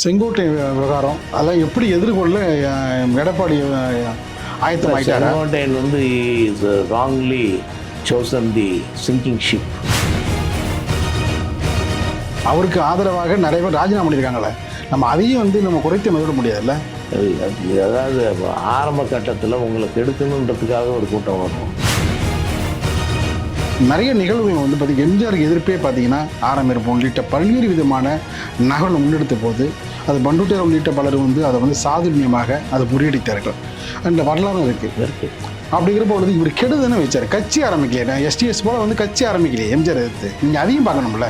செங்கோட்டை விவகாரம் அதெல்லாம் எப்படி எதிர்கொள்ள எடப்பாடி ஆயத்தம் செங்கோட்டையன் வந்து is wrongly chosen the sinking ship அவருக்கு ஆதரவாக நிறைய பேர் ராஜினாமா பண்ணியிருக்காங்களே நம்ம அதையும் வந்து நம்ம குறைத்து மதிப்பிட முடியாதுல்ல? அதாவது ஆரம்ப கட்டத்தில் உங்களை கெடுக்கணுன்றதுக்காக ஒரு கூட்டம் வரும். நிறைய நிகழ்வுகள் வந்து பார்த்தீங்கன்னா எம்ஜிஆருக்கு எதிர்ப்பே பார்த்தீங்கன்னா ஆரம்பிருப்போம் உள்ளிட்ட பல்வேறு விதமான நகல் முன்னெடுத்த போது அது பண்டுட்டர் உள்ளிட்ட பலர் வந்து அதை வந்து சாதுரியமாக அதை முறியடித்தார்கள். அந்த இருக்குது இருக்கு. அப்படிங்கிற பொழுது இவர் கெடுதுன்னு வச்சார். கட்சி ஆரம்பிக்கலையே. எஸ்டிஎஸ் போல வந்து கட்சி ஆரம்பிக்கலையே. எம்ஜிஆர் எதிர்த்து நீங்கள் அதையும் பார்க்கணும்ல?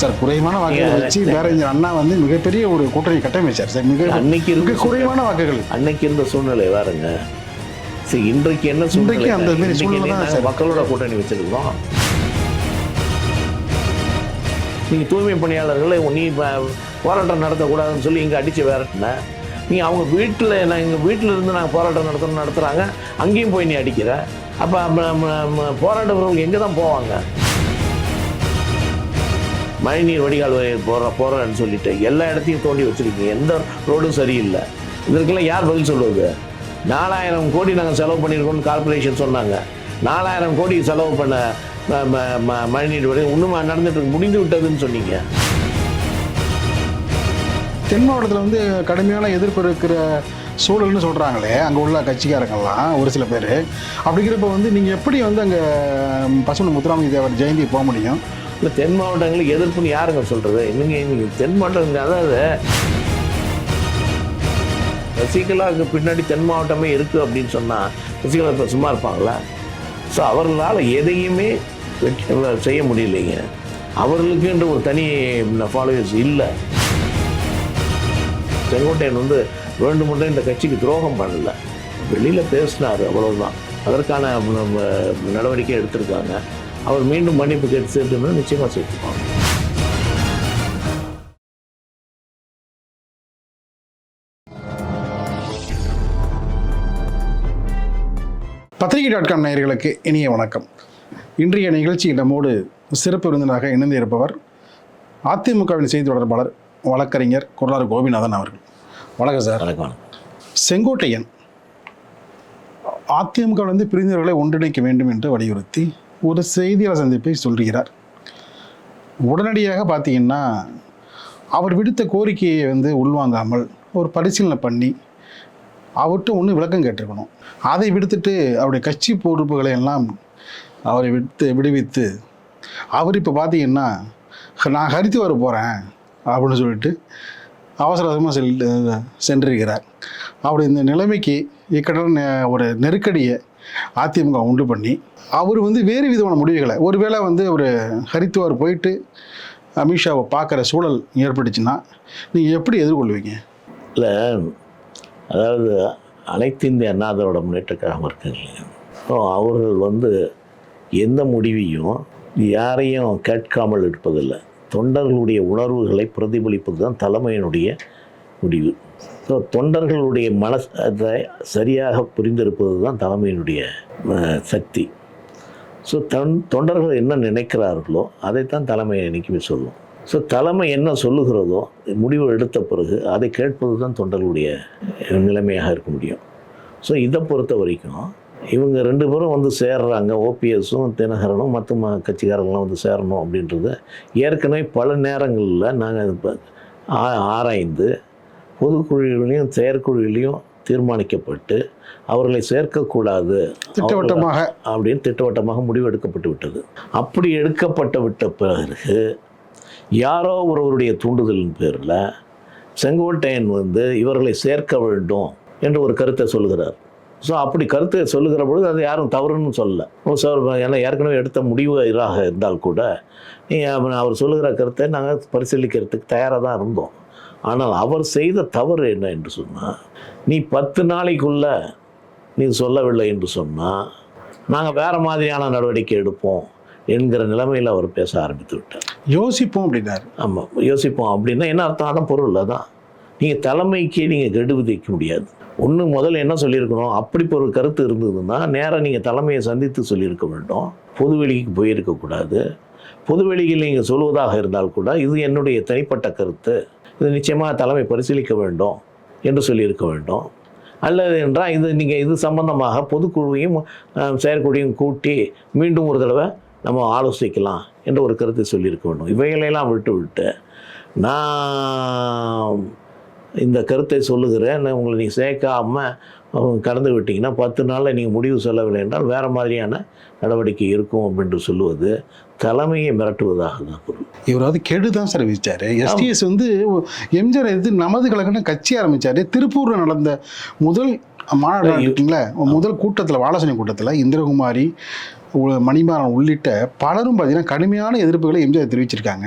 சார் குறைவான வாக்குகள் வச்சு பேரறிஞர் அண்ணா வந்து மிகப்பெரிய ஒரு கூட்டணி கட்டமைச்சார் சார். மிக அன்னைக்கு மிக குறைவான வாக்குகள். அன்னைக்கு இருந்த சூழ்நிலை வேறுங்க சரி இன்றைக்கு என்ன சூழ்நிலை? அந்த மாதிரி சூழ்நிலை நாங்க. மக்களோட கூட்டணி வச்சிருக்கோம் நீங்கள் தூய்மை பணியாளர்களை நீ போராட்டம் நடத்தக்கூடாதுன்னு சொல்லி இங்கே அடித்து விரட்டினேன் நீ அவங்க வீட்டில் நான் எங்கள் வீட்டில் இருந்து நாங்கள் போராட்டம் நடத்தணும் நடத்துகிறாங்க அங்கேயும் போய் நீ அடிக்கிற. அப்போ போராட்டவர்கள் எங்கே தான் போவாங்க? மழைநீர் வடிகால் போகிற போகிறேன்னு சொல்லிட்டு எல்லா இடத்தையும் தோண்டி வச்சுருக்கீங்க. எந்த ரோடும் சரியில்லை. இதற்கெல்லாம் யார் பதில் சொல்லுவது? நாலாயிரம் கோடி நாங்கள் செலவு பண்ணியிருக்கோம்னு கார்ப்பரேஷன் சொன்னாங்க. நாலாயிரம் கோடி செலவு பண்ண மழைநீர் வடிகால் இன்னும் நடந்துட்டு முடிந்து விட்டதுன்னு சொன்னீங்க. தென் மாவட்டத்தில் வந்து கடுமையான எதிர்ப்பு இருக்கிற சூழல்னு சொல்கிறாங்களே அங்கே உள்ள கட்சிக்காரங்கெல்லாம் ஒரு சில பேர். அப்படிங்கிறப்ப வந்து நீங்கள் எப்படி வந்து அங்கே பசுமன் முத்துராமலிங்க தேவர் ஜெயந்தி போக முடியும்? இல்லை தென் மாவட்டங்களுக்கு எதிர்ப்புன்னு யாருங்க சொல்கிறது இன்னுங்க தென் மாவட்டங்க அதாவது சசிகலாவுக்கு பின்னாடி தென் மாவட்டமே இருக்குது அப்படின்னு சொன்னால் சசிகலா இப்போ சும்மா இருப்பாங்களா? ஸோ அவர்களால் எதையுமே செய்ய முடியலைங்க. அவர்களுக்குன்ற ஒரு தனி ஃபாலோவர்ஸ் இல்லை. செங்கோட்டையன் வந்து வேண்டுமென்றே இந்த கட்சிக்கு துரோகம் பண்ணல. வெளியில் பேசினார் அவ்வளவுதான். அதற்கான நம்ம நடவடிக்கை எடுத்திருக்காங்க. அவர் மீண்டும் மன்னிப்பு கேட்டு சேர்த்துனா நிச்சயமாக சேர்த்துப்பாங்க. பத்திரிகை டாட் காம் நேயர்களுக்கு இனிய வணக்கம். இன்றைய நிகழ்ச்சியில் நம்மோடு சிறப்பு விருந்தினராக இணைந்து இருப்பவர் அதிமுகவின் செய்தி தொடர்பாளர் வழக்கறிஞர் குரலாறு கோபிநாதன் அவர்கள். வணக்கம் சார். வணக்கம். செங்கோட்டையன் அதிமுகவிலிருந்து பிரிந்தவர்களை ஒன்றிணைக்க வேண்டும் என்று வலியுறுத்தி ஒரு செய்தியாளர் சந்திப்பை சொல்கிறார். உடனடியாக பார்த்தீங்கன்னா அவர் விடுத்த கோரிக்கையை வந்து உள்வாங்காமல் ஒரு பரிசீலனை பண்ணி அவர்கிட்ட ஒன்று விளக்கம் கேட்டிருக்கணும். அதை விடுத்துட்டு அவருடைய கட்சி பொறுப்புகளை எல்லாம் அவரை விடுத்து விடுவித்து அவர் இப்போ பார்த்தீங்கன்னா நான் ஹரித்துவார் போகிறேன் அப்படின்னு சொல்லிட்டு அவசர அவசரமாக செல் சென்றிருக்கிறார். அப்படி இந்த நிலைமைக்கு இக்கடன் ஒரு நெருக்கடியை அதிமுக உண்டு பண்ணி அவர் வந்து வேறு விதமான முடிவுகளை ஒருவேளை வந்து ஒரு ஹரித்துவார் போயிட்டு அமித்ஷாவை பார்க்குற சூழல் ஏற்பட்டுச்சுன்னா நீங்கள் எப்படி எதிர்கொள்வீங்க? இல்லை அதாவது அனைத்து இந்திய அண்ணா திராவிட முன்னேற்ற கழகம் இருக்குங்க. ஸோ அவர்கள் வந்து எந்த முடிவையும் யாரையும் கேட்காமல் இருப்பதில்லை. தொண்டர்களுடைய உணர்வுகளை பிரதிபலிப்பது தான் தலைமையினுடைய முடிவு. ஸோ தொண்டர்களுடைய மனசை சரியாக புரிந்திருப்பது தான் தலைமையினுடைய சக்தி. ஸோ தொண்டர்கள் என்ன நினைக்கிறார்களோ அதைத்தான் தலைமை இன்னைக்குமே சொல்லும். ஸோ தலைமை என்ன சொல்லுகிறதோ முடிவு எடுத்த பிறகு அதை கேட்பது தான் தொண்டர்களுடைய நிலைமையாக இருக்க முடியும். ஸோ இதை பொறுத்த வரைக்கும் இவங்க ரெண்டு பேரும் வந்து சேர்றாங்க ஓபிஎஸும் தினகரனும் மற்ற ம கட்சிக்காரங்களும் வந்து சேரணும் அப்படின்றத ஏற்கனவே பல நேரங்களில் நாங்கள் ஆராய்ந்து பொதுக்குழுவிலையும் செயற்குழுவிலையும் தீர்மானிக்கப்பட்டு அவர்களை சேர்க்கக்கூடாது திட்டவட்டமாக. அப்படின்னு திட்டவட்டமாக முடிவு எடுக்கப்பட்டு விட்டது. அப்படி எடுக்கப்பட்டு விட்ட பிறகு யாரோ ஒருவருடைய தூண்டுதலின் பேரில் செங்கோட்டையன் வந்து இவர்களை சேர்க்க வேண்டும் என்று ஒரு கருத்தை சொல்லுகிறார். ஸோ அப்படி கருத்தை சொல்லுகிற பொழுது அது யாரும் தவறுன்னு சொல்லலை. சார் ஏன்னா ஏற்கனவே எடுத்த முடிவு இதாக இருந்தால் கூட நீங்கள் அவர் சொல்லுகிற கருத்தை நாங்கள் பரிசீலிக்கிறதுக்கு தயாராக தான் இருந்தோம். ஆனால் அவர் செய்த தவறு என்ன என்று சொன்னால் நீ பத்து நாளைக்குள்ளே நீ சொல்லவில்லை என்று சொன்னால் நாங்கள் வேறு மாதிரியான நடவடிக்கை எடுப்போம். என்கிற நிலைமையில் அவர் பேச ஆரம்பித்து விட்டார். யோசிப்போம் அப்படின்னாரு. ஆமாம் யோசிப்போம் அப்படின்னா என்ன அர்த்தம்? அதான் பொருள் அதான். நீங்கள் தலைமைக்கு நீங்கள் கெடு விதிக்க முடியாது. ஒன்று முதல்ல என்ன சொல்லியிருக்கணும்? அப்படி ஒரு கருத்து இருந்ததுன்னா நேராக நீங்கள் தலைமையை சந்தித்து சொல்லியிருக்க வேண்டும். பொதுவெளிக்கு போயிருக்கக்கூடாது பொதுவெளியில் நீங்கள் சொல்வதாக இருந்தால் கூட இது என்னுடைய தனிப்பட்ட கருத்து. இது நிச்சயமாக தலைமை பரிசீலிக்க வேண்டும் என்று சொல்லியிருக்க வேண்டும். அல்லது என்றால் இது நீங்கள் இது சம்பந்தமாக பொதுக்குழுவையும் செயற்குழுவையும் கூட்டி மீண்டும் ஒரு தடவை நம்ம ஆலோசிக்கலாம் என்ற ஒரு கருத்தை சொல்லியிருக்க வேண்டும். இவைகளையெல்லாம் விட்டு விட்டு நான் இந்த கருத்தை சொல்லுகிறேன். உங்களை நீங்கள் சேர்க்காமல் கடந்து விட்டீங்கன்னா பத்து நாளில் நீங்கள் முடிவு சொல்லவில்லை என்றால் வேறு மாதிரியான நடவடிக்கை இருக்கும் அப்படின்னு சொல்லுவது தலைமையை மிரட்டுவதாக தான் பொருள் இவர் வந்து கெடு தான் சார் விதிச்சாரு. எஸ்டிஎஸ் வந்து எம்ஜிஆர் எதிர்த்து நமது கழகம்னு கட்சி ஆரம்பிச்சாரு. திருப்பூர்ல நடந்த முதல் மாநாடு இருக்குங்களா முதல் கூட்டத்தில் ஆலோசனை கூட்டத்தில் இந்திரகுமாரி மணிமாறன் உள்ளிட்ட பலரும் பார்த்தீங்கன்னா கடுமையான எதிர்ப்புகளை எம்ஜிஆர் தெரிவிச்சிருக்காங்க.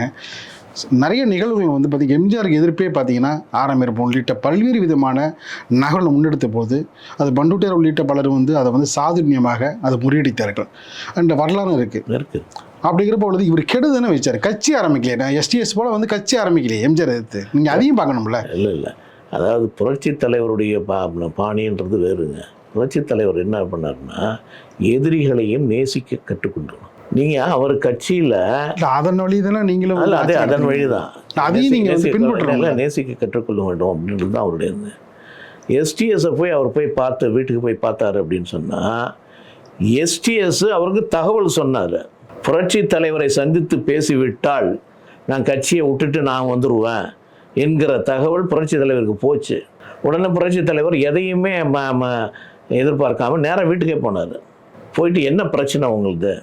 நிறைய நிகழ்வுகள் வந்து பார்த்தீங்கன்னா எம்ஜிஆருக்கு எதிர்ப்பே பார்த்தீங்கன்னா ஆரம்பிருப்போம் உள்ளிட்ட பல்வேறு விதமான நகர்களை முன்னெடுத்த போது அது பண்டுட்டியார் உள்ளிட்ட பலர் வந்து அதை வந்து சாதுரியமாக அதை முறியடித்தார்கள். அந்த வரலாறு இருக்குது இருக்குது அப்படிங்கிறப்ப பொழுது இவர் கெடுதானே வச்சார். கட்சி ஆரம்பிக்கலையே. நான் எஸ்டிஎஸ் போல வந்து கட்சி ஆரம்பிக்கலையே எம்ஜிஆர் எதிர்த்து. நீங்கள் அதையும் பார்க்கணும்ல? இல்லை இல்லை. அதாவது புரட்சி தலைவருடைய பா பாணின்றது வேறுங்க. புரட்சி தலைவர் என்ன பண்ணாருன்னா எதிரிகளையும் நேசிக்க கற்றுக்கொண்டோம் நீங்கள் அவர் கட்சியில் அதன் வழி தானே நீங்களும் அல்ல அதே அதன். வழிதான். அதையும் நீங்க வந்து நேசிக்க- கற்றுக்கொள்ள வேண்டும் அப்படின்றது தான் அவருடைய எஸ்டிஎஸை போய் அவர் போய் பார்த்து வீட்டுக்கு போய் பார்த்தாரு அப்படின்னு சொன்னால் எஸ்டிஎஸ் அவருக்கு தகவல் சொன்னார். புரட்சி தலைவரை சந்தித்து பேசிவிட்டால் நான் கட்சியை விட்டுட்டு நான் வந்துடுவேன் என்கிற தகவல் புரட்சி தலைவருக்கு போச்சு. உடனே புரட்சி தலைவர் எதையுமே எதிர்பார்க்காம நேராக வீட்டுக்கே போனார். போயிட்டு என்ன பிரச்சனை உங்களுக்கு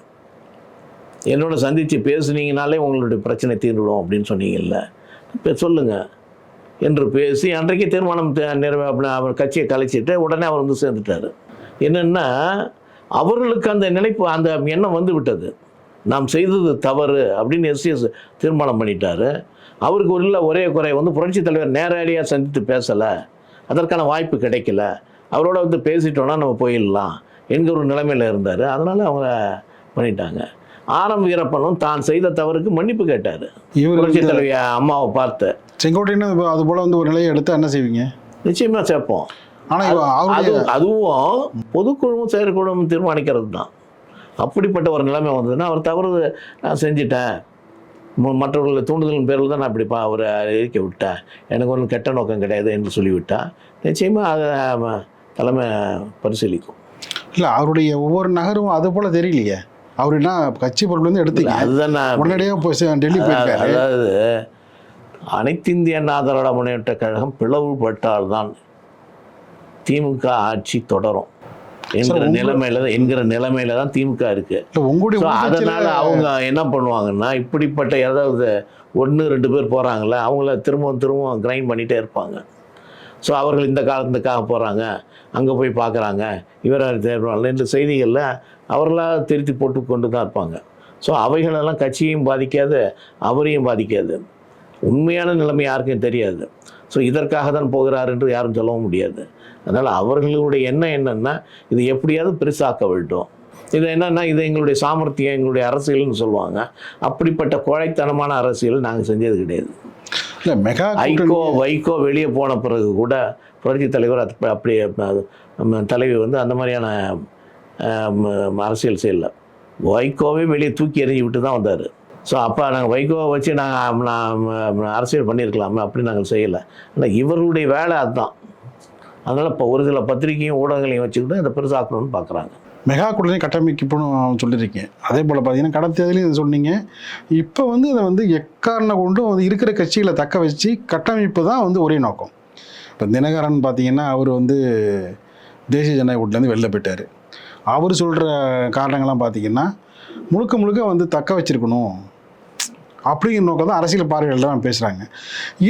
என்னோட சந்தித்து பேசுனீங்கனாலே உங்களுடைய பிரச்சனை தீர்விடும் அப்படின்னு சொன்னீங்கல்ல. இப்போ சொல்லுங்கள் என்று பேசி அன்றைக்கு தீர்மானம் நிறைவே அவர் கட்சியை கலைச்சிட்டு உடனே அவர் வந்து சேர்ந்துட்டார். என்னென்னா அவர்களுக்கு அந்த நினைப்பு அந்த எண்ணம் வந்து விட்டது. நாம் செய்தது தவறு அப்படின்னு எஸ்சிஎஸ் தீர்மானம் பண்ணிட்டாரு. அவருக்கு உள்ள ஒரே குறை வந்து புரட்சி தலைவர் நேரடியாக சந்தித்து பேசலை. அதற்கான வாய்ப்பு கிடைக்கல. அவரோட வந்து பேசிட்டோன்னா நம்ம போயிடலாம் என்கிற ஒரு நிலைமையில் இருந்தார். அதனால் அவங்க பண்ணிட்டாங்க. ஆரம் வீரப்பனும் தான் செய்த தவறுக்கு மன்னிப்பு கேட்டார். இவர் புரட்சி தலைவி அம்மாவை பார்த்து. செங்கோட்டையன் அது போல வந்து ஒரு நிலையை எடுத்தா என்ன செய்வீங்க? நிச்சயமாக சேர்ப்போம். ஆனா இவ அது அதுவும் பொதுக்குழுவும் செயற்குழுவும் தீர்மானிக்கிறது தான் அப்படிப்பட்ட ஒரு நிலைமை வந்ததுன்னா அவர் தவறு நான் செஞ்சிட்டேன். மற்றவர்களை தூண்டுதலின் பேரில் தான் நான் இப்படி பா அவரை இருக்க விட்டேன். எனக்கு ஒன்றும் கெட்ட நோக்கம் கிடையாது என்று சொல்லிவிட்டா நிச்சயமாக அதை தலைமை பரிசீலிக்கும். இல்ல அவருடைய ஒவ்வொரு நகரும் அது போல தெரியலையே. அவர் என்ன கட்சி பொருள் வந்து எடுத்தீங்க? அதுதான் நான் உடனடியாக போய் டெல்லி போயிருக்காரு அதாவது அனைத்து இந்திய அண்ணா திராவிட முன்னேற்ற கழகம் பிளவுபட்டால்தான் திமுக ஆட்சி தொடரும் என்கிற நிலைமையில தான் என்கிற நிலைமையில தான் திமுக இருக்கு. அதனால அவங்க என்ன பண்ணுவாங்கன்னா இப்படிப்பட்ட ஏதாவது ஒன்று ரெண்டு பேர் போகிறாங்களே அவங்கள திரும்பவும் திரும்பவும் கிரைண்ட் பண்ணிகிட்டே இருப்பாங்க. ஸோ அவர்கள் இந்த காரணத்துக்காக போகிறாங்க அங்கே போய் பார்க்குறாங்க. இவரை தேர்வாங்க இந்த செய்திகளில் அவர்களாக திருத்தி போட்டு கொண்டு தான் இருப்பாங்க. ஸோ அவைகளெல்லாம் கட்சியையும் பாதிக்காது அவரையும் பாதிக்காது. உண்மையான நிலைமை யாருக்கும் தெரியாது. ஸோ இதற்காக தான் போகிறார் என்று யாரும் சொல்லவும் முடியாது. அதனால் அவர்களுடைய எண்ணம் என்னென்னா இது எப்படியாவது பெருசாக்க வேண்டும். இது என்னன்னா இது எங்களுடைய சாமர்த்தியம் எங்களுடைய அரசியல்னு சொல்லுவாங்க. அப்படிப்பட்ட கோழைத்தனமான அரசியல் நாங்கள் செஞ்சது கிடையாது. இல்ல மெகா ஐகோ வைகோ வெளியே போன பிறகு கூட புரட்சி தலைவர் அது நம்ம தலைவி வந்து அந்த மாதிரியான அரசியல் செய்யல வைகோவே வெளியே தூக்கி எறிஞ்சு விட்டு தான் வந்தார். ஸோ அப்போ நாங்கள் வைகோவை வச்சு நாங்கள் அரசியல் பண்ணியிருக்கலாமே அப்படி நாங்கள் செய்யலை. ஆனால் இவர்களுடைய வேலை அதுதான். அதனால் இப்போ ஒரு சில பத்திரிகையும் ஊடகங்களையும் வச்சுக்கிட்டு அதை பெருசாக்கணும்னு பார்க்குறாங்க மெகா குடலையும் கட்டமைக்கப்படும் சொல்லியிருக்கீங்க அதே போல் பார்த்தீங்கன்னா கடந்த தேர்தலையும் சொன்னீங்க. இப்போ வந்து அதை வந்து எக்காரணம் கொண்டும் வந்து இருக்கிற கட்சிகளை தக்க வச்சு கட்டமைப்பு தான் வந்து ஒரே நோக்கம். இப்போ தினகரன் பார்த்தீங்கன்னா அவர் வந்து தேசிய ஜனநாயக கூட்டிலேருந்து வெளில போயிட்டார். அவர் சொல்கிற காரணங்கள்லாம் பார்த்தீங்கன்னா முழுக்க முழுக்க வந்து தக்க வச்சிருக்கணும். அப்படிங்கிற நோக்கம் தான் அரசியல் பார்வைகள் பேசுகிறாங்க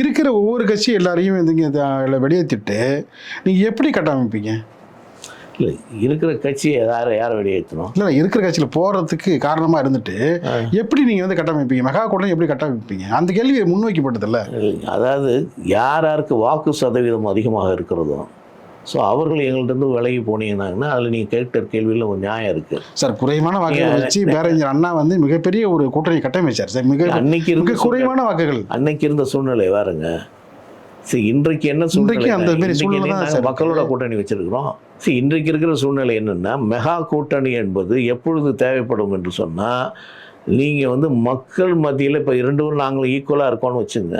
இருக்கிற ஒவ்வொரு கட்சி எல்லாரையும் வந்து இங்கே வெளியேற்றிட்டு நீங்கள் எப்படி கட்டமைப்பீங்க? இல்லை இருக்கிற கட்சியை யாரை யாரை வெளியேற்றணும் இல்லை இருக்கிற கட்சியில் போகிறதுக்கு காரணமாக இருந்துட்டு. எப்படி நீங்கள் வந்து கட்டமைப்பீங்க? மெகா கூட்டணி எப்படி கட்டமைப்பீங்க? அந்த கேள்வி முன்வைக்கப்பட்டதில்ல. அதாவது யார் யாருக்கு வாக்கு சதவீதம் அதிகமாக இருக்கிறதோ ஸோ அவர்கள் எங்கள்கிட்ட விலகி போனீங்கன்னாங்கன்னா அதில் நீங்கள் கேட்ட கேள்வியில் ஒரு நியாயம் இருக்குது சார் குறைவான வாக்குகள் வச்சு பேரறிஞர் அண்ணா வந்து மிகப்பெரிய ஒரு கூட்டணி கட்டமைச்சார். சார் மிக அன்னைக்கு இருந்த சூழ்நிலை- குறைவான வாக்குகள். அன்னைக்கு இருந்த சூழ்நிலை வேறுங்க. சரி இன்றைக்கு என்ன சூழ்நிலை? அந்த இருக்கு. மக்களோட கூட்டணி வச்சிருக்கிறோம்? சரி இன்றைக்கு இருக்கிற சூழ்நிலை என்னென்னா மெகா கூட்டணி என்பது எப்பொழுது தேவைப்படும் என்று சொன்னால் நீங்கள் வந்து மக்கள் மத்தியில் இப்போ இரண்டு பேரும் நாங்களும் ஈக்குவலாக இருக்கோம்னு வச்சுங்க.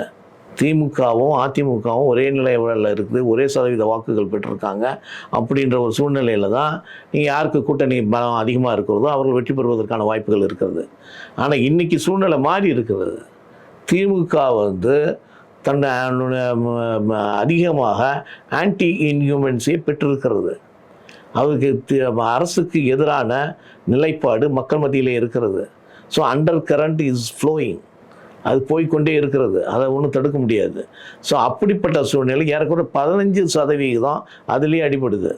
திமுகவும் அதிமுகவும் ஒரே நிலையில் இருக்குது ஒரே சதவீத வாக்குகள் பெற்றிருக்காங்க. அப்படின்ற ஒரு சூழ்நிலையில் தான் நீங்கள் யாருக்கு கூட்டணி பலம் அதிகமாக இருக்கிறதோ அவர்கள் வெற்றி பெறுவதற்கான வாய்ப்புகள் இருக்கிறது. ஆனால் இன்றைக்கி சூழ்நிலை மாறி இருக்கிறது. திமுக வந்து தன்னை அதிகமாக ஆன்டி இன்ஹியூமன்ஸை பெற்றிருக்கிறது. அவருக்கு அரசுக்கு எதிரான நிலைப்பாடு மக்கள் மத்தியிலே இருக்கிறது. So under current is flowing அது போய்க்கொண்டே இருக்கிறது. அதை ஒன்றும் தடுக்க முடியாது. ஸோ அப்படிப்பட்ட சூழ்நிலை ஏறக்குறைய பதினஞ்சு சதவிகிதம் அதுலேயே அடிபடுது.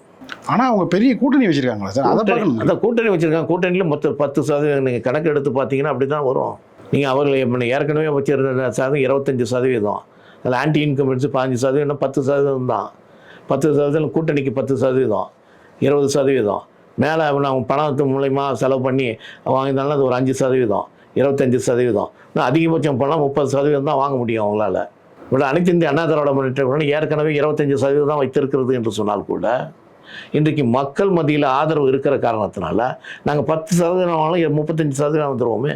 ஆனா அவங்க பெரிய கூட்டணி வச்சிருக்காங்களா சார்? அதை அந்த கூட்டணி வச்சிருக்காங்க. கூட்டணியில் மொத்தம் பத்து சதவீதம் நீங்கள் கணக்கு எடுத்து பார்த்தீங்கன்னா அப்படி தான் வரும். நீங்கள் அவர்கள் ஏற்கனவே வச்சிருந்த சதவீதம் இருபத்தஞ்சி சதவீதம் அதில் ஆன்டி இன்கம்பன்ஸ் பாஞ்சு சதவீதம் பத்து சதவீதம் தான். பத்து சதவீதம் கூட்டணிக்கு பத்து சதவீதம் இருபது சதவீதம். மேலே அவங்க பணத்து மூலயமா செலவு பண்ணி வாங்கினாலும் அது ஒரு அஞ்சு சதவீதம். இருபத்தஞ்சி சதவீதம். இன்னும் அதிகபட்சம் பணம் முப்பது சதவீதம் தான் வாங்க முடியும் அவங்களால. இவ்வளோ அனைத்து இந்திய அண்ணா திராவிட முன்னேற்ற கழகம் ஏற்கனவே இருபத்தஞ்சி சதவீதம் தான் வைத்திருக்கிறது என்று சொன்னால் கூட இன்றைக்கு மக்கள் மத்தியில் ஆதரவு இருக்கிற காரணத்தினால நாங்கள் பத்து சதவீதம் முப்பத்தஞ்சு சதவீதம் வந்துடுவோமே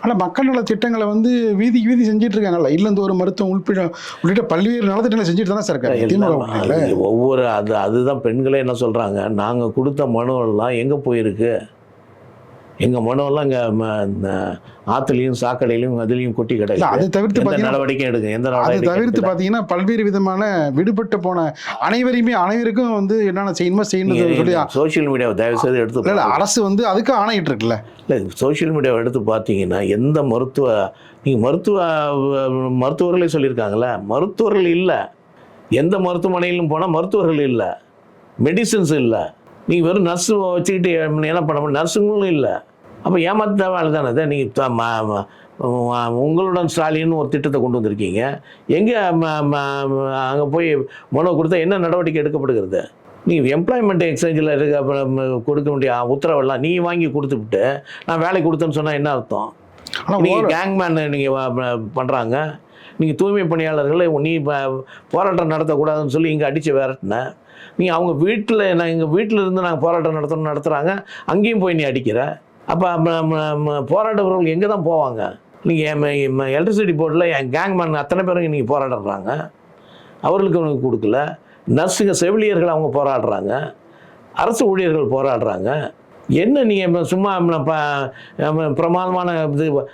ஆனா மக்கள் நல திட்டங்களை வந்து வீதிக்கு வீதி செஞ்சுட்டு இருக்காங்கல்ல இல்லந்து ஒரு மருத்துவம் உள்பிட உள்ளிட்ட பல்வேறு நலத்திட்டங்களை செஞ்சுட்டு தானே சார் இருக்காங்க ஒவ்வொரு அது அதுதான் பெண்களே என்ன சொல்கிறாங்க நாங்கள் கொடுத்த மனுவெல்லாம் எங்கே போயிருக்கு? எங்கள் மனுவெல்லாம் இங்கே ஆற்றுலையும் சாக்கடையிலையும் அதுலேயும் கொட்டி கிடையாது அதை தவிர்த்து நடவடிக்கையும் எடுங்க எந்த அதை நடவடிக்கை தவிர்த்து எடுக்கல. பாத்தீங்கன்னா பல்வேறு விதமான விடுபட்டு போன அனைவரையுமே அனைவருக்கும் வந்து என்னென்ன செய்யணுமோ செய்யணும் சொல்லி சோஷியல் மீடியாவை தயவு செய்து எடுத்து இல்ல அரசு வந்து அதுக்கு ஆணையிட்டு இருக்குல்ல? இல்லை சோஷியல் மீடியாவை எடுத்து பார்த்தீங்கன்னா எந்த மருத்துவ நீங்கள் மருத்துவ மருத்துவர்களே சொல்லியிருக்காங்களே மருத்துவர்கள் இல்லை. எந்த மருத்துவமனையிலும் போனால் மருத்துவர்கள் இல்லை. மெடிசின்ஸ் இல்லை. நீங்கள் வெறும் நர்ஸு வச்சுக்கிட்டு என்ன பண்ண முடியும்? நர்ஸுங்களும் இல்லை. அப்போ ஏமாத்த வேலை தானே? அதை நீங்கள் உங்களுடன் ஸ்டாலின் ஒரு திட்டத்தை கொண்டு வந்திருக்கீங்க. எங்கே அங்கே போய் மனு கொடுத்தா என்ன நடவடிக்கை எடுக்கப்படுகிறது? நீ எம்ப்ளாய்மெண்ட் எக்ஸ்சேஞ்சில் இருக்க கொடுக்க வேண்டிய உத்தரவெல்லாம் நீ வாங்கி கொடுத்துவிட்டு நான் வேலை கொடுத்தேன்னு சொன்னால் என்ன அர்த்தம்? நீங்கள் கேங்மேன் நீங்கள் பண்ணுறாங்க நீங்கள் தூய்மை பணியாளர்களை நீ போராட்டம் நடத்தக்கூடாதுன்னு சொல்லி இங்கே அடித்து விரட்டின. நீ அவங்க வீட்டில் நான் எங்கள் வீட்டில் இருந்து நாங்கள் போராட்டம் நடத்தணும் நடத்துகிறாங்க அங்கேயும் போய் நீ அடிக்கிற. அப்போ போராட்டவர்கள் எங்கே தான் போவாங்க? நீங்கள் எலக்ட்ரிசிட்டி போர்டில் என் கேங்மேன் அத்தனை பேரும் நீங்கள் போராடுறாங்க. அவர்களுக்கு உனக்கு கொடுக்கல. நர்ஸுங்க செவிலியர்கள் அவங்க போராடுறாங்க. அரசு ஊழியர்கள் போராடுறாங்க. என்ன நீங்கள் சும்மா நம்ம ப- நம்ம பிரமாதமான இது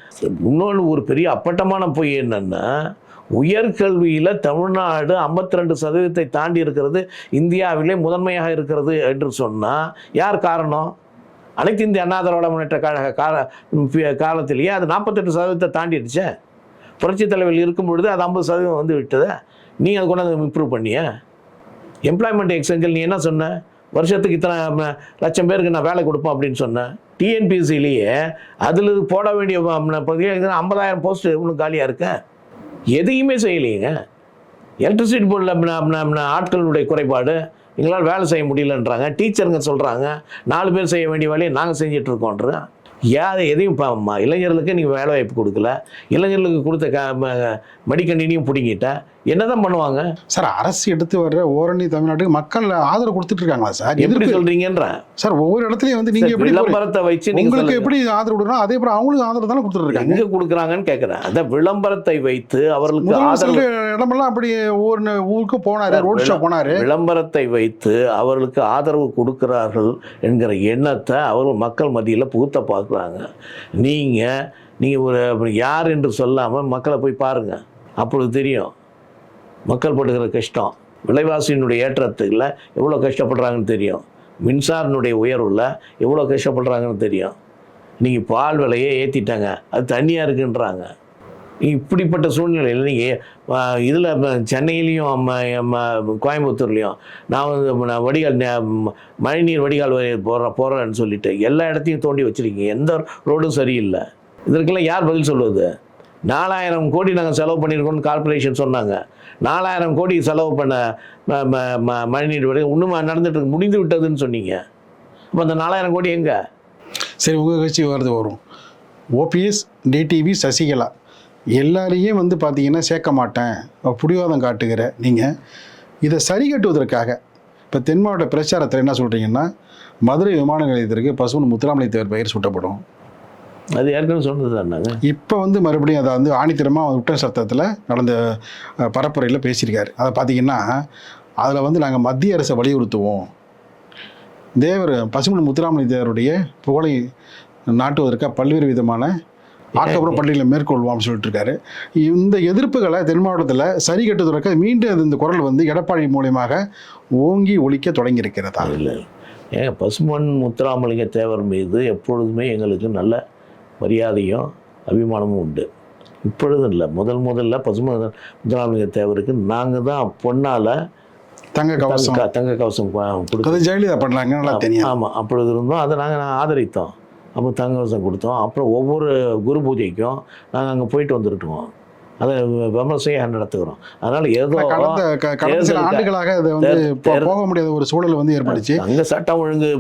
இன்னொன்று ஒரு பெரிய அப்பட்டமான பொய் என்னென்னா உயர்கல்வியில் தமிழ்நாடு 52% ரெண்டு சதவீதத்தை தாண்டி இருக்கிறது இந்தியாவிலே முதன்மையாக இருக்கிறது என்று சொன்னால் யார் காரணம்? அனைத்து இந்திய அண்ணா திராவிட முன்னேற்ற கழக கால காலத்திலேயே அது நாற்பத்தெட்டு சதவீதத்தை தாண்டிடுச்சே. புரட்சி தலைவர் இருக்கும் பொழுது அது ஐம்பது சதவீதம் வந்து விட்டது. நீ அதை கொண்டாந்து இம்ப்ரூவ் பண்ணிய. எம்ப்ளாய்மெண்ட் எக்ஸ்சேஞ்சில் நீ என்ன சொன்ன? வருஷத்துக்கு இத்தனை லட்சம் பேருக்கு நான் வேலை கொடுப்பேன் அப்படின்னு சொன்னேன் டிஎன்பிசிலேயே அதில் போட வேண்டிய பகுதியாக ஐம்பதாயிரம் போஸ்ட் இன்னும் காலியாக இருக்க? எதையுமே செய்யலையேங்க. எலக்ட்ரிசிட்டி போர்டில் ஆட்களுடைய குறைபாடு. எங்களால் வேலை செய்ய முடியலன்றாங்க. டீச்சருங்க சொல்கிறாங்க நாலு பேர் செய்ய வேண்டிய வேலையை நாங்கள் செஞ்சுட்டு யார் எதையும் பா- ம- இளைஞர்களுக்கு நீங்கள் வேலை வாய்ப்பு கொடுக்கல? இளைஞர்களுக்கு கொடுத்த க மடிக்கணினியும் பிடிங்கிட்ட. என்னதான் பண்ணுவாங்க? சார் அரசு எடுத்து வர்ற ஓரணி தமிழ்நாட்டுக்கு மக்கள் ஆதரவு கொடுத்துட்டு இருக்காங்களா சார்? எப்படி எதிர்ப்பு சொல்றீங்கன்ற? சார் ஒவ்வொரு இடத்துலயும் வந்து நீங்க எப்படி விளம்பரத்தை வச்சு உங்களுக்கு. எப்படி ஆதரவு கொடுக்கணும் அதே போல அவங்களுக்கு ஆதரவு தானே கொடுத்துட்டு இருக்காங்க. எங்க கொடுக்குறாங்கன்னு கேட்குறேன் அந்த விளம்பரத்தை வைத்து அவர்களுக்கு ஆதரவு இடமெல்லாம் அப்படி ஒவ்வொரு ந- ஊருக்கு போனாரு ரோட் ஷோ போனாரு. விளம்பரத்தை வைத்து அவர்களுக்கு ஆதரவு கொடுக்கிறார்கள் என்கிற எண்ணத்தை அவர்கள் மக்கள் மத்தியில் புகுத்த பார்க்குறாங்க நீங்கள் நீங்கள் ஒரு யார் என்று சொல்லாமல் மக்களை போய் பாருங்கள் அப்பொழுது தெரியும். மக்கள் படுகிற கஷ்டம். விலைவாசியினுடைய ஏற்றத்தில் எவ்வளோ கஷ்டப்படுறாங்கன்னு தெரியும். மின்சாரனுடைய உயர்வில் எவ்வளோ கஷ்டப்படுறாங்கன்னு தெரியும். நீங்கள் பால் விலையே ஏற்றிட்டாங்க அது தண்ணியாக இருக்குன்றாங்க. இப்படிப்பட்ட சூழ்நிலையில் நீங்கள் இதில் சென்னையிலையும் கோயம்புத்தூர்லேயும் நான் வந்து நான் வடிகால் மழைநீர் வடிகால் போகிறேன் போகிறேன்னு சொல்லிட்டு எல்லா இடத்தையும் தோண்டி வச்சுருக்கீங்க. எந்த ரோடும் சரியில்லை. இதற்கெல்லாம் யார் பதில் சொல்லுவது நாலாயிரம் கோடி நாங்கள் செலவு பண்ணியிருக்கோம்னு கார்ப்பரேஷன் சொன்னாங்க. நாலாயிரம் கோடி செலவு பண்ண ம- ம- மழைநீர் வடிகால் இன்னும் நடந்துட்டு முடிந்து விட்டதுன்னு சொன்னீங்க. அப்போ அந்த நாலாயிரம் கோடி எங்கே? சரி உங்கள் கட்சி வருது வரும். OPS TTV Sasikala. எல்லாரையும் வந்து பார்த்தீங்கன்னா சேர்க்க மாட்டேன். புடிவாதம் காட்டுகிற நீங்கள் இதை சரி கட்டுவதற்காக இப்போ தென் மாவட்ட பிரச்சாரத்தில் என்ன சொல்கிறீங்கன்னா மதுரை விமான நிலையத்திற்கு பசுவன் முத்துராமலிங்க தேவர் பெயர் சூட்டப்படும். அது ஏற்கனவே சொன்னது தானேங்க இப்போ வந்து மறுபடியும் அதை வந்து ஆணித்தரமாக உட்ட சத்தத்தில் நடந்த பரப்புரையில் பேசியிருக்காரு. அதை பார்த்தீங்கன்னா அதில் வந்து நாங்கள் மத்திய அரசை வலியுறுத்துவோம். தேவர் பசுமன் முத்துராமலிங்க தேவருடைய புகழை நாட்டுவதற்காக பல்வேறு விதமான ஆக்கப்பூர்வ பள்ளிகளை மேற்கொள்வோம்னு சொல்லிட்டு இருக்காரு இந்த எதிர்ப்புகளை தென் மாவட்டத்தில் சரி கட்டுவதற்கு மீண்டும் அது இந்த குரல் வந்து எடப்பாடி மூலியமாக ஓங்கி ஒலிக்க தொடங்கியிருக்கிறதா? இல்லை. ஏங்க பசுமன் முத்துராமலிங்க தேவர் மீது எப்பொழுதுமே எங்களுக்கு நல்ல மரியாதையும் அபிமானமும் உண்டு. இப்பொழுதும் இல்லை. முதல் முதல்ல பசுமன் முத்துராமலிங்க தேவருக்கு நாங்கள் தான் பொண்ணால் தங்க கவசம். தங்க கவசம் கொடுத்து ஜெயலலிதா பண்ணாங்க நல்லா தெரியும். ஆமாம் அப்பொழுது இருந்தோம். அதை நாங்கள் ஆதரித்தோம். அப்போ தங்க கவசம் கொடுத்தோம். அப்புறம் ஒவ்வொரு குரு பூஜைக்கும் நாங்கள் அங்கே போயிட்டு வந்துருட்டோம் அதை விமர்சையாக நடத்துகிறோம். அதனால் ஏதோ கடந்த சில ஆண்டுகளாக இது வந்து போக முடியாத ஒரு சூழல் வந்து ஏற்பட்டுச்சு அங்கே சட்டம் ஒழுங்கு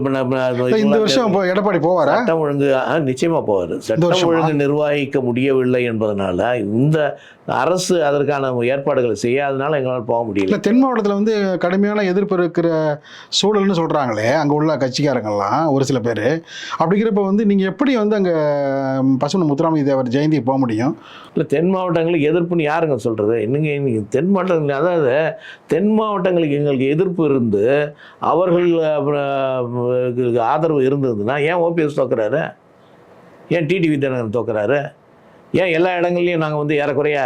இந்த வருஷம் எடப்பாடி போவாரா? சட்டம் ஒழுங்கு நிச்சயமா போவார். சட்டம்? ஒழுங்கு நிர்வகிக்க முடியவில்லை என்பதனால இந்த அரசு அதற்கான ஏற்பாடுகளை செய்யாதனால எங்களால் போக முடியல. இல்ல தென் மாவட்டத்தில் வந்து கடுமையான எதிர்ப்பு இருக்கிற சூழல்னு சொல்றாங்களே அங்க உள்ள கட்சிக்காரங்கெல்லாம் ஒரு சில பேர். அப்படிங்கிறப்ப வந்து நீங்க எப்படி வந்து அங்க பசுமன் முத்துராமலிங்க தேவர் ஜெயந்திக்கு போக முடியும்? இல்லை தென் எதிர்ப்புன்னு யாருங்க சொல்றது? இன்னுங்க இன்னைக்கு தென் மாவட்டங்கள் அதாவது தென் மாவட்டங்களுக்கு எங்களுக்கு எதிர்ப்பு இருந்து அவர்கள் ஆதரவு இருந்ததுன்னா ஏன் ஓபிஎஸ் தோக்குறாரு? ஏன் டிடிவி தினகரன் தோக்குறாரு? ஏன் எல்லா இடங்கள்லையும் நாங்கள் வந்து ஏறக்குறைய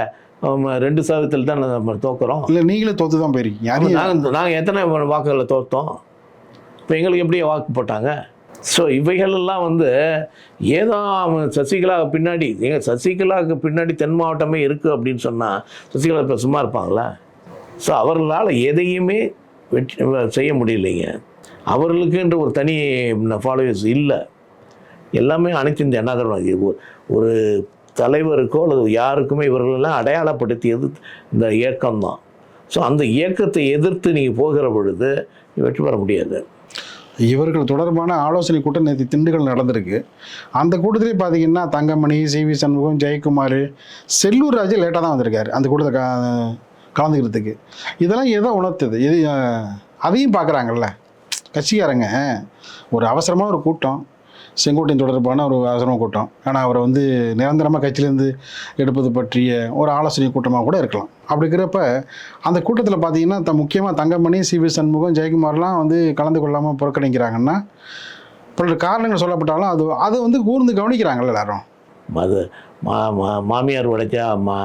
ரெண்டு சதவீதத்தில் தான் நம்ம தோக்குறோம். இல்ல நீங்களே தோத்து தான் போயிருக்கீங்க. அப்ப அதையும் நாங்க நாங்கள் எத்தனை வாக்குகளை தோத்தோம்? இப்போ எங்களுக்கு எப்படி வாக்கு போட்டாங்க? ஸோ இவைகளெல்லாம் வந்து ஏதோ அவன் சசிகலா பின்னாடி எங்க சசிகலாவுக்கு பின்னாடி தென் மாவட்டமே இருக்குது அப்படின்னு சொன்னால் சசிகலா இப்போ சும்மா இருப்பாங்களா? ஸோ அவர்களால் எதையுமே வெற்றி செய்ய முடியலைங்க. அவர்களுக்குன்ற ஒரு தனி ஃபாலோவர்ஸ் இல்லை. எல்லாமே அனைத்து இந்த அண்ணாதிராவிட ஒரு- ஒரு தலைவருக்கோ அல்லது யாருக்குமே இவர்களெல்லாம் அடையாளப்படுத்தியது இந்த இயக்கம்தான். ஸோ அந்த இயக்கத்தை எதிர்த்து நீங்கள் போகிற பொழுது வெற்றி பெற முடியாது. இவர்கள் தொடர்பான ஆலோசனை கூட்டம் நேற்று திண்டுகள் நடந்திருக்கு. அந்த கூட்டத்திலே பார்த்தீங்கன்னா தங்கமணி சி வி சண்முகம் ஜெயக்குமார் செல்லூர் ராஜு லேட்டாக தான் வந்திருக்காரு அந்த கூட்டத்தை க கலந்துக்கிறதுக்கு. இதெல்லாம் எதை உணர்த்துது. இது அதையும் பார்க்குறாங்கல்ல கட்சிக்காரங்க ஒரு அவசரமான ஒரு கூட்டம். செங்கோட்டையின் தொடர்பான ஒரு அவசரமான கூட்டம். ஆனால் அவரை வந்து நிரந்தரமாக கட்சியிலேருந்து எடுப்பது பற்றிய ஒரு ஆலோசனை கூட்டமாக கூட இருக்கலாம். அப்படி இருக்கிறப்ப அந்த கூட்டத்தில் பார்த்தீங்கன்னா த முக்கியமாக தங்கமணி சி வி சண்முகம் ஜெயக்குமார்லாம் வந்து கலந்து கொள்ளாமல் புறக்கணிக்கிறாங்கன்னா பல காரணங்கள் சொல்லப்பட்டாலும் அது அதை வந்து கூர்ந்து கவனிக்கிறாங்கல்ல எல்லாரும். அது மா மா- மாமியார் உடைச்சா மா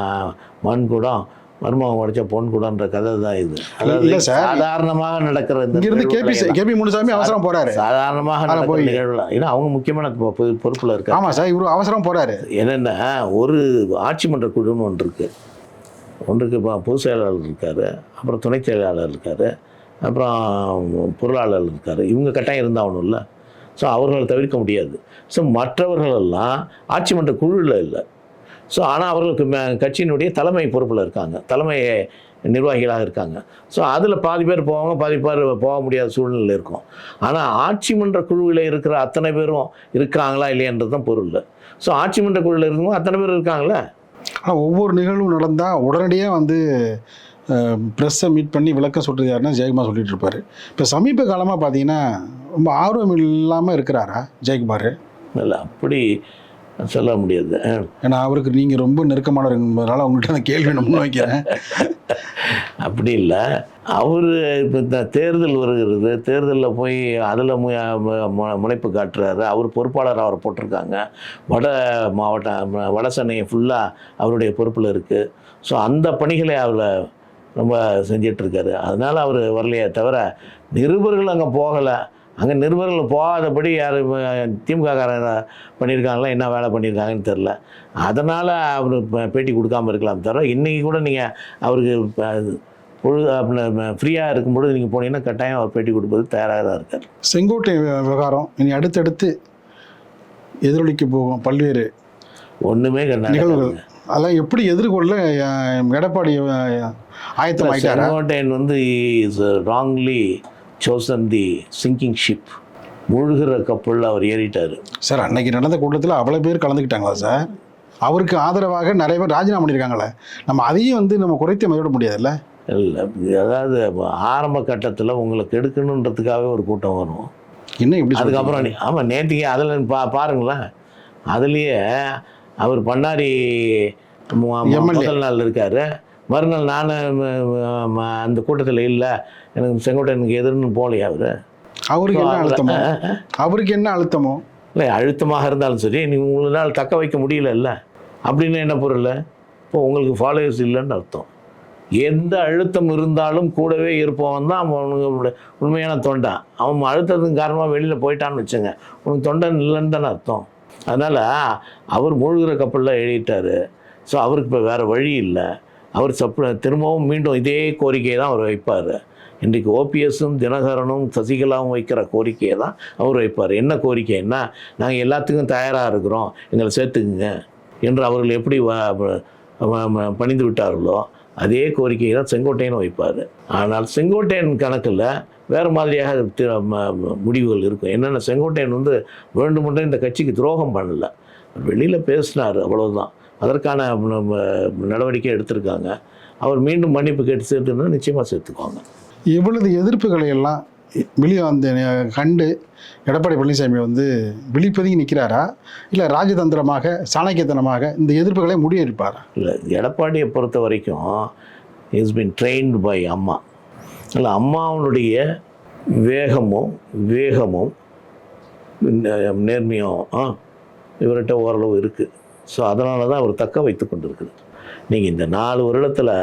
மண் குடம் மருமகன் உடைச்சா பொன் குடம்ன்ற கதை தான் இது. அதாவது. சாதாரணமாக நடக்கிற இந்த இங்கிருந்து கேபி கேபி முனுசாமி அவசரம் போறாரு. சாதாரணமாக நடக்கிற. நிகழ்வுல ஏன்னா அவங்க முக்கியமான பொறுப்புல இருக்காங்க. ஆமா சார் இவரு அவசரம் போறாரு. என்னென்னா ஒரு ஆட்சி மன்ற குழுன்னு ஒன்று இருக்குது ஒன்றுக்கு இப்போ பொதுச் செயலாளர் இருக்கார் அப்புறம் துணைச் செயலாளர் இருக்கார் அப்புறம் பொருளாளர் இருக்கார். இவங்க கட்டாயம் இருந்தாகணும் இல்லை ஸோ அவர்களை தவிர்க்க முடியாது. ஸோ மற்றவர்களெல்லாம் ஆட்சி மன்ற குழுவில் இல்லை. ஸோ ஆனால் அவர்களுக்கு கட்சியினுடைய தலைமை பொறுப்பில் இருக்காங்க. தலைமை நிர்வாகிகளாக இருக்காங்க. ஸோ அதில் பாதி பேர் போவாங்க பாதி பேர் போக முடியாத சூழ்நிலை இருக்கும். ஆனால் ஆட்சி மன்ற குழுவில் இருக்கிற அத்தனை பேரும் இருக்காங்களா இல்லையன்றது தான் பொருள். ஸோ ஆட்சி மன்ற குழுவில் இருக்கவங்க அத்தனை பேர் இருக்காங்களே? ஆனால் ஒவ்வொரு நிகழ்வும் நடந்தால் உடனடியாக வந்து ப்ரெஸ்ஸை மீட் பண்ணி விளக்கம் சொல்கிறது யாருன்னா ஜெயக்குமார் சொல்லிட்டு இருப்பாரு. இப்போ சமீப காலமாக பார்த்தீங்கன்னா ரொம்ப ஆர்வம் இல்லாமல் இருக்கிறாரா ஜெயக்குமார்? இல்லை அப்படி சொல்ல முடியாது. ஏன்னா அவருக்கு நீங்கள் ரொம்ப நெருக்கமானவர் என்பதனால உங்கள்கிட்ட அந்த கேள்வி நான் முன்வைக்கிறேன் அப்படி இல்லை. அவர் இப்போ இந்த தேர்தல் வருகிறது. தேர்தலில் போய் அதில் முனைப்பு காட்டுறாரு. அவர் பொறுப்பாளர் அவரை போட்டிருக்காங்க. வட மாவட்டம் வட சென்னை ஃபுல்லாக அவருடைய பொறுப்பில் இருக்குது ஸோ அந்த பணிகளை அவர் ரொம்ப செஞ்சிட்ருக்காரு. அதனால் அவர் வரலையே தவிர நிருபர்கள் அங்கே போகலை. அங்கே நிருபர்கள் போகாதபடி யார் திமுக காரங்க பண்ணியிருக்காங்களா என்ன வேலை பண்ணியிருக்காங்கன்னு தெரில அதனால் அவர் பேட்டி கொடுக்காம இருக்கலாம் தவிர இன்றைக்கி கூட நீங்கள் அவருக்கு பொழுது ஃப்ரீயாக இருக்கும் பொழுது நீங்கள் போனீங்கன்னா கட்டாயம் அவர் பேட்டி கொடுப்பது தயாராக தான் இருக்கார். செங்கோட்டை விவ- விவகாரம் இனி அடுத்தடுத்து எதிரொலிக்க போகும் பல்வேறு ஒன்றுமே நிகழ்வுகள். அதெல்லாம் எப்படி எதிர்கொள்ள எடப்பாடி ஆயத்தம் செங்கோட்டையன் வந்து is wrongly chosen the sinking ship முழுகிற கப்பலில் அவர் ஏறிட்டார். சார் அன்னைக்கு நடந்த கூட்டத்தில் அவ்வளோ பேர் கலந்துக்கிட்டாங்களா சார்? அவருக்கு ஆதரவாக நிறைய பேர் ராஜினாமா பண்ணியிருக்காங்களே நம்ம அதையும் வந்து நம்ம குறைத்து மதிப்பிட முடியாதுல்ல? இல்லை அதாவது ஆரம்ப கட்டத்தில் உங்களை கெடுக்கணுன்றதுக்காகவே ஒரு கூட்டம் வரும். என்ன இப்படி? அதுக்கப்புறம் நீ ஆமாம் நேற்றுக்கு அதில் பா பாருங்களேன். அதுலேயே அவர் பண்ணாரி. முதல் நாள் இருக்காரு. மறுநாள் நான் அந்த கூட்டத்தில் இல்லை. எனக்கு செங்கோட்டையனுக்கு எதிர்ன்னு போகலையா அவர்? அவருக்கு என்ன அழுத்தமோ? அவருக்கு என்ன அழுத்தமோ? இல்லை அழுத்தமாக இருந்தாலும் சரி நீ உங்களால் தக்க வைக்க முடியலல்ல. அப்படின்னு என்ன பொருள் இப்போ உங்களுக்கு ஃபாலோவர்ஸ் இல்லைன்னு அர்த்தம். எந்த அழுத்தம் இருந்தாலும் கூடவே இருப்பவன் தான் அவனுக்கு உண்மையான தொண்டன் அவன் அழுத்தத்துக்கு காரணமாக வெளியில் போயிட்டான்னு வச்சுங்க. உனக்கு தொண்டன் இல்லைன்னு தானே அர்த்தம். அதனால் அவர் மூழ்கிற கப்பலில் எழுதிட்டாரு ஸோ அவருக்கு இப்போ வேறு வழி இல்லை. அவர் சப் திரும்பவும் மீண்டும் இதே கோரிக்கையை தான் அவர் வைப்பார். இன்றைக்கு ஓபிஎஸும் தினகரனும் சசிகலாவும் வைக்கிற கோரிக்கையை தான் அவர் வைப்பார். என்ன கோரிக்கைன்னா நாங்கள் எல்லாத்துக்கும் தயாராக இருக்கிறோம். எங்களை சேர்த்துக்குங்க. என்று அவர்கள் எப்படி பணிந்து விட்டார்களோ அதே கோரிக்கையை தான் செங்கோட்டையன் வைப்பார். ஆனால் செங்கோட்டையன் கணக்கில் வேறு மாதிரியாக தி- ம- முடிவுகள் இருக்கும். என்னென்ன செங்கோட்டையன் வந்து வேண்டுமென்றே இந்த கட்சிக்கு துரோகம் பண்ணலை. வெளியில் பேசினார் அவ்வளவுதான். அதற்கான நடவடிக்கை எடுத்திருக்காங்க. அவர் மீண்டும் மன்னிப்பு கேட்டு சேர்த்துன்னா நிச்சயமாக சேர்த்துக்குவாங்க. இவ்வளவு எதிர்ப்புகளை எல்லாம் வெளியே வந்து கண்டு எடப்பாடி பழனிசாமி வந்து விழிப்பதுங்கி நிற்கிறாரா இல்லை ராஜதந்திரமாக சாணக்கியத்தனமாக இந்த எதிர்ப்புகளை முடியிருப்பாரா இல்லை எடப்பாடியை பொறுத்த வரைக்கும் இஸ் பின் ட்ரெயின்டு பை அம்மா. இல்லை அம்மாவனுடைய வேகமும் வேகமும் நேர்மையும் ஆ, இவர்கிட்ட ஓரளவு இருக்குது ஸோ அதனால தான் அவர் தக்க வைத்து இருக்குது நீங்கள் இந்த நாலு வருடத்தில்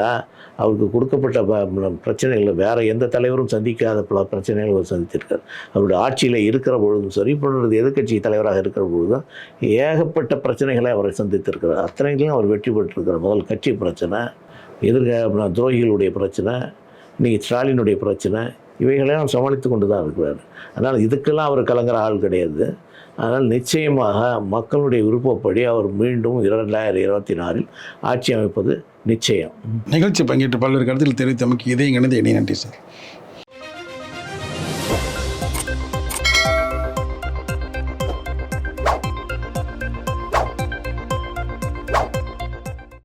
அவருக்கு கொடுக்கப்பட்ட ப- பிரச்சனைகளை வேறு எந்த தலைவரும் சந்திக்காத பல பிரச்சனைகள் அவர் சந்தித்திருக்கார். அவருடைய ஆட்சியில் இருக்கிற பொழுதும் சரி இப்பொழுது எதிர்கட்சி தலைவராக இருக்கிற பொழுதும் ஏகப்பட்ட பிரச்சனைகளை அவரை சந்தித்திருக்கிறார். அத்தனைகளையும் அவர் வெற்றி பெற்றிருக்கிறார். முதல் கட்சி பிரச்சனை எதிர்க துரோகிகளுடைய பிரச்சனை இன்றைக்கி ஸ்டாலினுடைய பிரச்சனை இவைகளையும் சமாளித்து கொண்டு தான் இருக்கிறார். அதனால் இதுக்கெல்லாம் அவர் கலங்குற ஆள் கிடையாது. அதனால் நிச்சயமாக மக்களுடைய விருப்பப்படி அவர் மீண்டும் இரண்டாயிரம் இருபத்தி நாலில் ஆட்சி அமைப்பது நிச்சயம். நிகழ்ச்சி பங்கேற்று பல்வேறு கருத்துக்கள் தெரிவித்தமைக்கு இதே இணைந்து இணை நன்றி சார்.